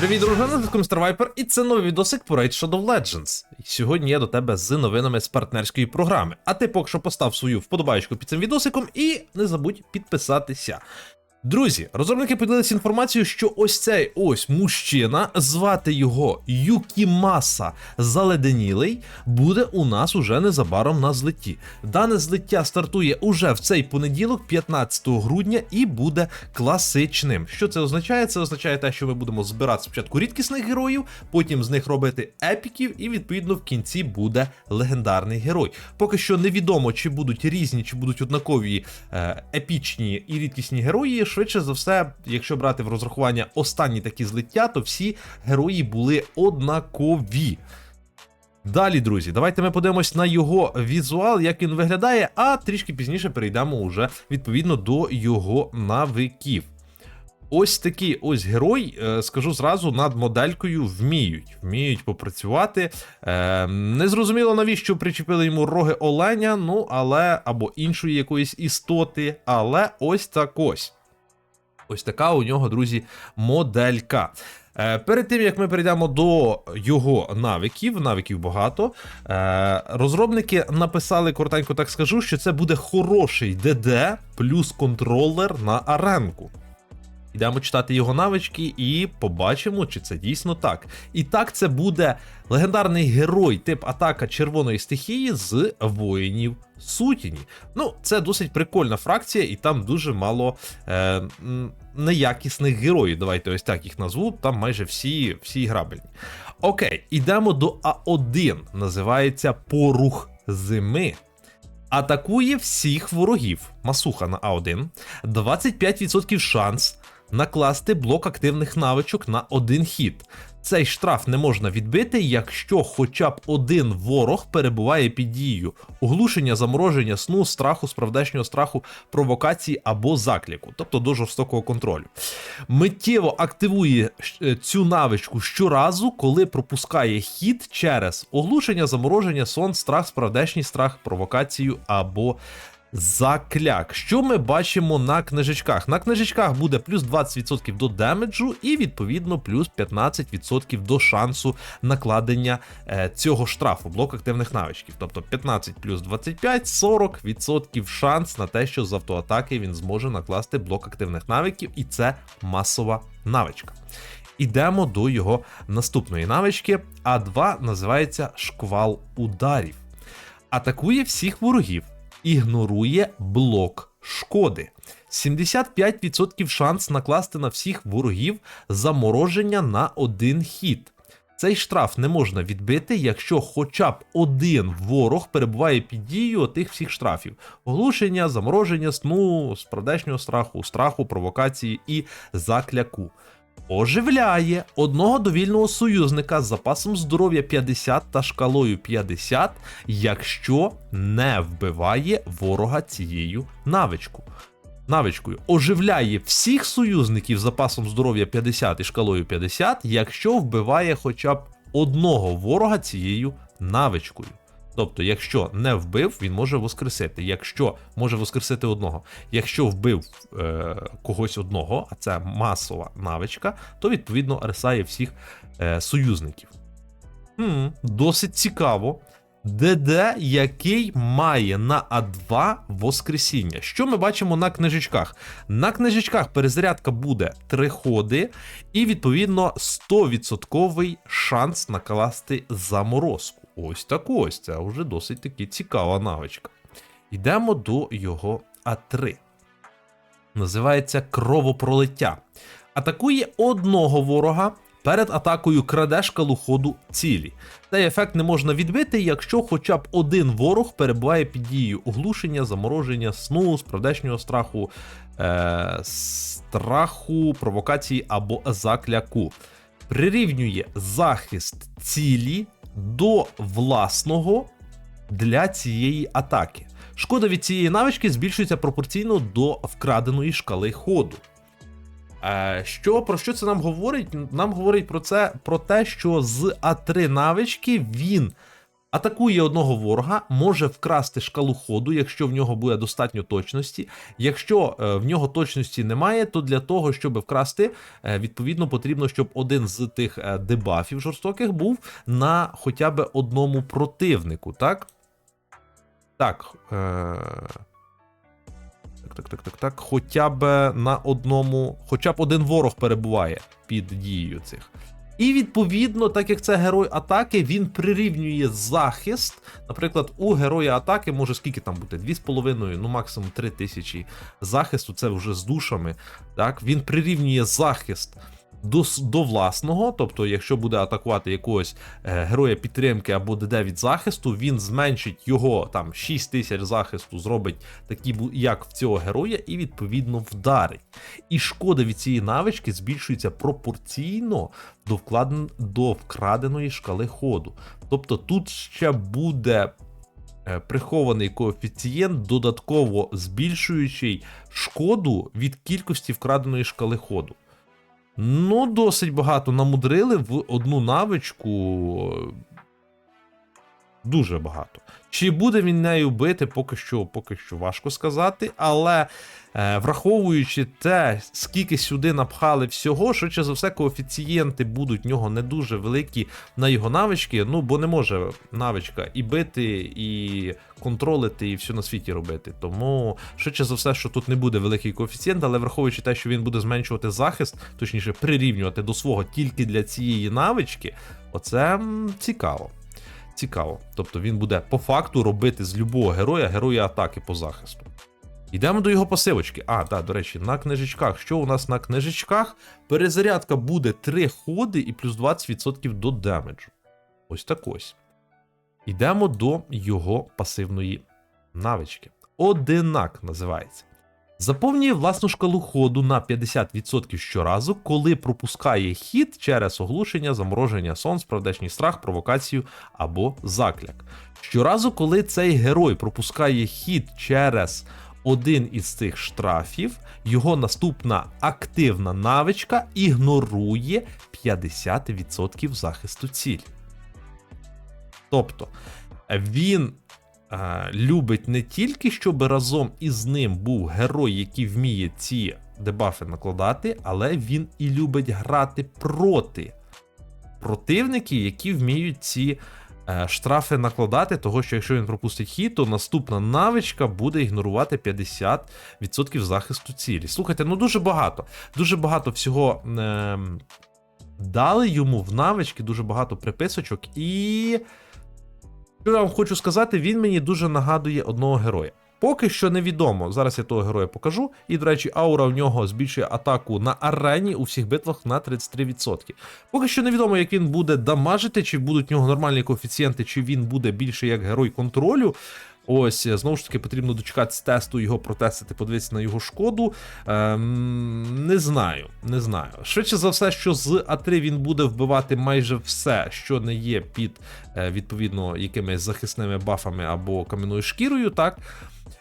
Привіт, дружина, з Starviper, і це новий відосик по Raid Shadow Legends. І Сьогодні я до тебе з новинами з партнерської програми. А ти поки що постав свою вподобайку під цим відосиком і не забудь підписатися. Друзі, розробники поділилися інформацією, що ось цей ось мужчина, звати його Юкімаса Заледенілий, буде у нас уже незабаром на злетті. Дане злиття стартує уже в цей понеділок, 15 грудня, і буде класичним. Що це означає? Це означає те, що ми будемо збирати спочатку рідкісних героїв, потім з них робити епіків, і відповідно в кінці буде легендарний герой. Поки що невідомо, чи будуть різні, чи будуть однакові е, епічні і рідкісні герої. Швидше за все, якщо брати в розрахування останні такі злиття, то всі герої були однакові. Далі, друзі, давайте ми подивимось на його візуал, як він виглядає, а трішки пізніше перейдемо уже відповідно до його навиків. Ось такий ось герой, е, скажу зразу, над моделькою вміють. Вміють попрацювати. Е, незрозуміло, навіщо причепили йому роги оленя, ну але або іншої якоїсь істоти, але ось так ось. Ось така у нього, друзі, моделька. Е, Перед тим як ми перейдемо до його навиків, навиків багато. е, Розробники написали коротенько, так скажу, що це буде хороший ДД плюс контролер на аренку. Йдемо читати його навички і побачимо, чи це дійсно так. І так, це буде легендарний герой тип атака червоної стихії з воїнів сутіні. Ну, це досить прикольна фракція, і там дуже мало е, неякісних героїв. Давайте ось так їх назву. Там майже всі, всі грабельні. Окей, ідемо до А1. Називається Порух зими. Атакує всіх ворогів. Масуха на А1. 25% шанс накласти блок активних навичок на один хід. Цей штраф не можна відбити, якщо хоча б один ворог перебуває під дією оглушення, замороження, сну, страху, справдешнього страху, провокації або закліку, тобто до жорстокого контролю. Миттєво активує е, цю навичку щоразу, коли пропускає хід через оглушення, замороження, сон, страх, справдешній страх, провокацію або Закляк. Що ми бачимо на книжечках? На книжечках буде плюс 20% до демеджу і, відповідно, плюс 15% до шансу накладення е, цього штрафу, блок активних навичків. Тобто 15 плюс 25, 40% шанс на те, що з автоатаки він зможе накласти блок активних навиків, і це масова навичка. Ідемо до його наступної навички. А2 називається шквал ударів. Атакує всіх ворогів ігнорує блок шкоди. 75% шанс накласти на всіх ворогів замороження на один хід. Цей штраф не можна відбити, якщо хоча б один ворог перебуває під дією тих всіх штрафів: оглушення, замороження, сну, справдешнього страху, страху, провокації і закляку. Оживляє одного довільного союзника з запасом здоров'я 50 та шкалою 50, якщо не вбиває ворога цією навичку. Навичкою оживляє всіх союзників з запасом здоров'я 50 і шкалою 50, якщо вбиває хоча б одного ворога цією навичкою. Тобто, якщо не вбив, він може воскресити. Якщо може воскресити одного. Якщо вбив е, когось одного, а це масова навичка, то відповідно рисає всіх е, союзників. Хм, досить цікаво. ДД, який має на А2 Воскресіння. Що ми бачимо на книжечках? На книжечках перезарядка буде 3 ходи, і відповідно 100% шанс накласти заморозку. Ось так ось. Це вже досить таки цікава навичка. Йдемо до його А3. Називається кровопролиття. Атакує одного ворога. Перед атакою краде шкалу ходу цілі. Цей ефект не можна відбити, якщо хоча б один ворог перебуває під дією оглушення, замороження, сну, справдешнього страху, е- страху, провокації або закляку. Прирівнює захист цілі до власного для цієї атаки. Шкода від цієї навички збільшується пропорційно до вкраденої шкали ходу. Е, Що про що це нам говорить? Нам говорить про це про те, що з А3 навички він Атакує одного ворога, може вкрасти шкалу ходу, якщо в нього буде достатньо точності. Якщо е, в нього точності немає, то для того, щоб вкрасти, е, відповідно потрібно, щоб один з тих е, дебафів жорстоких був на хоча б одному противнику, так? Так. Е... Так, так, так, так, так. Хоча б на одному, хоча б один ворог перебуває під дією цих. І відповідно, так як це герой атаки, він прирівнює захист. Наприклад, у героя атаки може скільки там бути? 2,5, ну максимум 3 тисячі захисту, це вже з душами. Так, він прирівнює захист до, до власного. Тобто, якщо буде атакувати якогось е, героя підтримки або ДД від захисту, він зменшить його там 6 тисяч захисту, зробить такі, як в цього героя, і відповідно вдарить. І шкода від цієї навички збільшується пропорційно до, вкладен... до вкраденої шкали ходу. Тобто тут ще буде е, прихований коефіцієнт, додатково збільшуючий шкоду від кількості вкраденої шкали ходу. Ну, досить багато намудрили в одну навичку. Дуже багато. Чи буде він нею бити, поки що, поки що важко сказати, але е, враховуючи те, скільки сюди напхали всього, швидше за все, коефіцієнти будуть в нього не дуже великі на його навички. Ну, бо не може навичка і бити, і контролити, і все на світі робити. Тому, швидше за все, що тут не буде великий коефіцієнт, але враховуючи те, що він буде зменшувати захист, точніше, прирівнювати до свого тільки для цієї навички, оце цікаво. Цікаво. Тобто він буде по факту робити з любого героя героя атаки по захисту. Йдемо до його пасивочки. А, так, до речі, на книжечках. Що у нас на книжечках? Перезарядка буде 3 ходи і плюс 20% до демеджу. Ось так ось. Йдемо до його пасивної навички. Одинак називається. Заповнює власну шкалу ходу на 50% щоразу, коли пропускає хід через оглушення, замороження сон, справдечний страх, провокацію або закляк. Щоразу, коли цей герой пропускає хід через один із цих штрафів, його наступна активна навичка ігнорує 50% захисту цілі. Тобто він любить не тільки, щоб разом із ним був герой, який вміє ці дебафи накладати, але він і любить грати проти противників, які вміють ці е, штрафи накладати, того що якщо він пропустить хід, то наступна навичка буде ігнорувати 50% захисту цілі. Слухайте, ну дуже багато. Дуже багато всього. Е, Дали йому в навички дуже багато приписочок, і що я вам хочу сказати, він мені дуже нагадує одного героя. Поки що невідомо. Зараз я того героя покажу. І, до речі, аура в нього збільшує атаку на арені у всіх битвах на 33%. Поки що невідомо, як він буде дамажити, чи будуть в нього нормальні коефіцієнти, чи він буде більше як герой контролю. Ось, знову ж таки, потрібно дочекатися тесту, його протестити, подивитися на його шкоду. Ем, не знаю, не знаю. Швидше за все, що з А3 він буде вбивати майже все, що не є під е, відповідно якимись захисними бафами або кам'яною шкірою, так.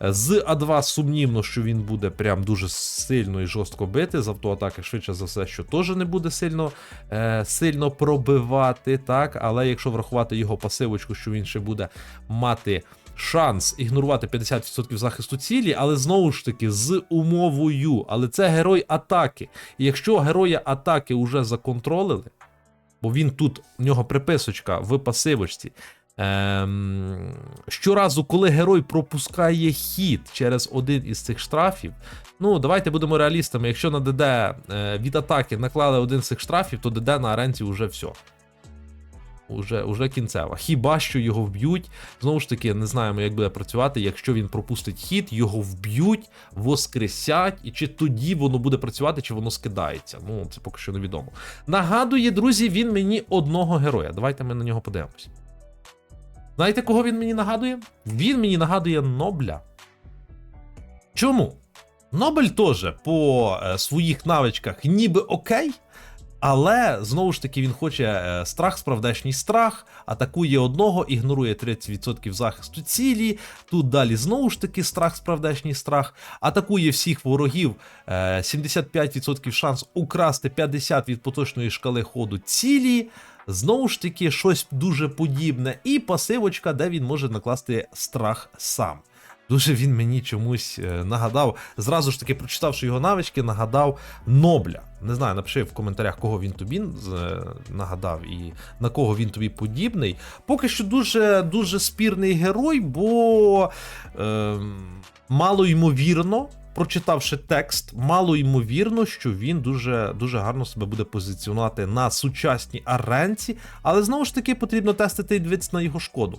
З А2 сумнівно, що він буде прям дуже сильно і жорстко бити. З автоатаки, швидше за все, що теж не буде сильно е, сильно пробивати. так. Але якщо врахувати його пасивочку, що він ще буде мати шанс ігнорувати 50% захисту цілі, але знову ж таки з умовою. Але це герой атаки. І якщо героя атаки вже законтролили, бо він тут, в нього приписочка в пасивочці. Ем, щоразу, коли герой пропускає хід через один із цих штрафів, ну давайте будемо реалістами. Якщо на ДД е, від атаки наклали один з цих штрафів, то ДД на аренці вже все. Уже, уже кінцева. Хіба що його вб'ють? Знову ж таки, не знаємо, як буде працювати. Якщо він пропустить хід, його вб'ють, воскресять, і чи тоді воно буде працювати, чи воно скидається. Ну, це поки що невідомо. Нагадує, друзі, він мені одного героя. Давайте ми на нього подивимось. Знаєте, кого він мені нагадує? Він мені нагадує Нобля. Чому? Нобель теж по е, своїх навичках ніби окей, але знову ж таки він хоче е, страх, справдешній страх, атакує одного, ігнорує 30% захисту цілі. Тут далі знову ж таки страх, справдешній страх, атакує всіх ворогів, е, 75% шанс украсти 50 від поточної шкали ходу цілі. Знову ж таки, щось дуже подібне, і пасивочка, де він може накласти страх сам. Дуже він мені чомусь е, нагадав, зразу ж таки, прочитавши його навички, нагадав Нобля. Не знаю, напиши в коментарях, кого він тобі е, нагадав і на кого він тобі подібний. Поки що дуже дуже спірний герой, бо е, мало ймовірно, прочитавши текст, мало ймовірно, що він дуже, дуже гарно себе буде позиціонувати на сучасній аренці, але знову ж таки потрібно тестити і дивитися на його шкоду.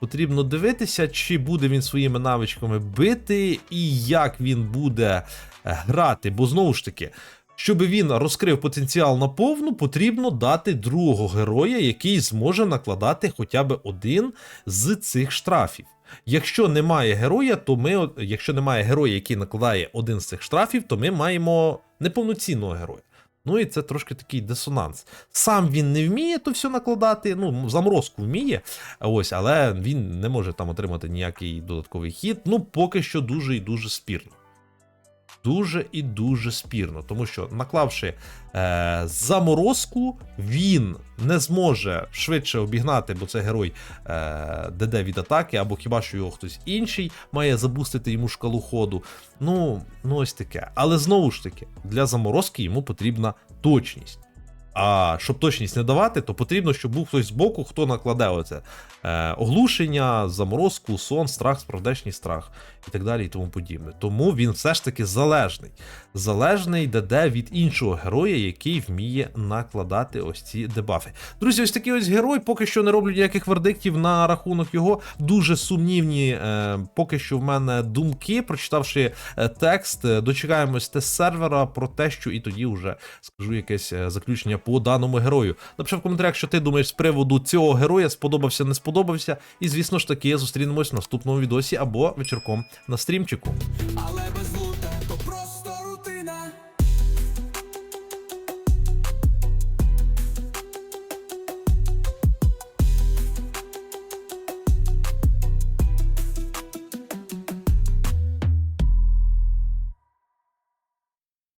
Потрібно дивитися, чи буде він своїми навичками бити, і як він буде е, грати. Бо знову ж таки, щоб він розкрив потенціал наповну, потрібно дати другого героя, який зможе накладати хоча б один з цих штрафів. Якщо немає героя, то ми, якщо немає героя, який накладає один з цих штрафів, то ми маємо неповноцінного героя. Ну і це трошки такий дисонанс. Сам він не вміє то все накладати, ну, заморозку вміє, ось, але він не може там отримати ніякий додатковий хід. Ну, поки що дуже і дуже спірно. Дуже і дуже спірно, тому що наклавши е, заморозку, він не зможе швидше обігнати, бо це герой е, ДД від атаки, або хіба що його хтось інший має забустити йому шкалу ходу. Ну, ну ось таке. Але знову ж таки, для заморозки йому потрібна точність. А щоб точність не давати, то потрібно, щоб був хтось з боку, хто накладе оце е, оглушення, заморозку, сон, страх, справдешній страх і так далі, і тому подібне. Тому він все ж таки залежний. Залежний ДД від іншого героя, який вміє накладати ось ці дебафи. Друзі, ось такий ось герой. Поки що не роблю ніяких вердиктів на рахунок його. Дуже сумнівні. Е, поки що в мене думки, прочитавши е, текст, е, дочекаємось тест сервера про те, що і тоді вже скажу якесь е, заключення по даному герою. Напиши в коментарях, що ти думаєш з приводу цього героя, сподобався, не сподобався. І звісно ж таки, зустрінемось в наступному відосі або вечірком на стрімчику. Але